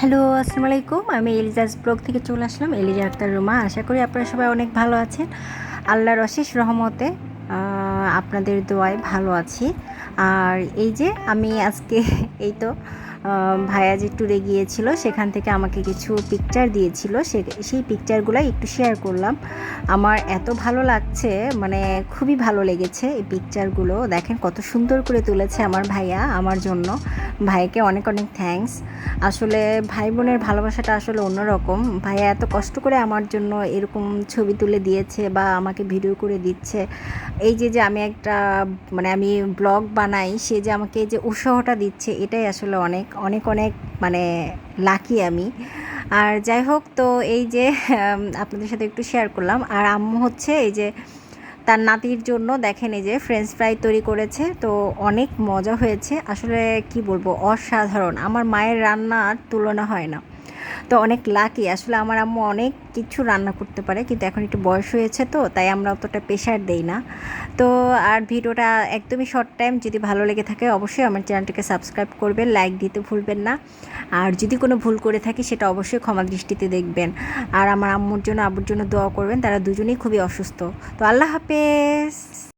Hello আসসালামু আলাইকুম আমি এলিজাজ ব্লগ থেকে চলে আসলাম, এলিজা আক্তার রুমা। আশা করি আপনারা সবাই অনেক ভালো আছেন। আল্লাহর অশেষ রহমতে আপনাদের দোয়ায় ভালো আছি। আর এই যে, আমি আজকে, এই তো ভাইয়া যে ট্যুরে গিয়েছিল, সেখান থেকে আমাকে কিছু পিকচার দিয়েছিল, সে, সেই পিকচারগুলো একটু শেয়ার করলাম। আমার এত ভালো লাগছে মানে খুবই ভালো লেগেছে এই পিকচারগুলো দেখেন কত সুন্দর করে তুলেছে আমার ভাইয়া, আমার জন্য। ভাইকে অনেক অনেক থ্যাঙ্কস আসলে ভাই বোনের ভালোবাসাটা আসলে অন্যরকম। ভাইয়া এত কষ্ট করে আমার জন্য এরকম ছবি তুলে দিয়েছে বা আমাকে ভিডিও করে দিচ্ছে। এই যে যে আমি একটা মানে আমি ব্লগ বানাই, সে যে আমাকে যে উৎসাহটা দিচ্ছে, এটাই আসলে অনেক অনেক অনেক মানে লাকি আমি। আর যাই হোক, তো এই যে আপনাদের সাথে একটু শেয়ার করলাম। আর আম্মু হচ্ছে এই যে, তার নাতির জন্য দেখেন এই যে ফ্রেঞ্চ ফ্রাই তৈরি করেছে। তো অনেক মজা হয়েছে। আসলে কি বলব, অসাধারণ। আমার মায়ের রান্নার তুলনা হয় না। তো অনেক লাকি আসলে আমার আম্মু অনেক কিছু রান্না করতে পারে, কিন্তু এখন একটু বয়স হয়েছে তো, তাই আমরা অতটা প্রেশার দেই না। তো আর ভিডিওটা একদমই শর্ট টাইম যদি ভালো লেগে থাকে অবশ্যই আমার চ্যানেলটিকে সাবস্ক্রাইব করবেন লাইক দিতে ভুলবেন না। আর যদি কোনো ভুল করে থাকি সেটা অবশ্যই ক্ষমা দৃষ্টিতে দেখবেন। আর আমার আম্মুর জন্য আব্বুর জন্য দোয়া করবেন, তারা দুজনেই খুবই অসুস্থ। তো আল্লাহ হাফেজ!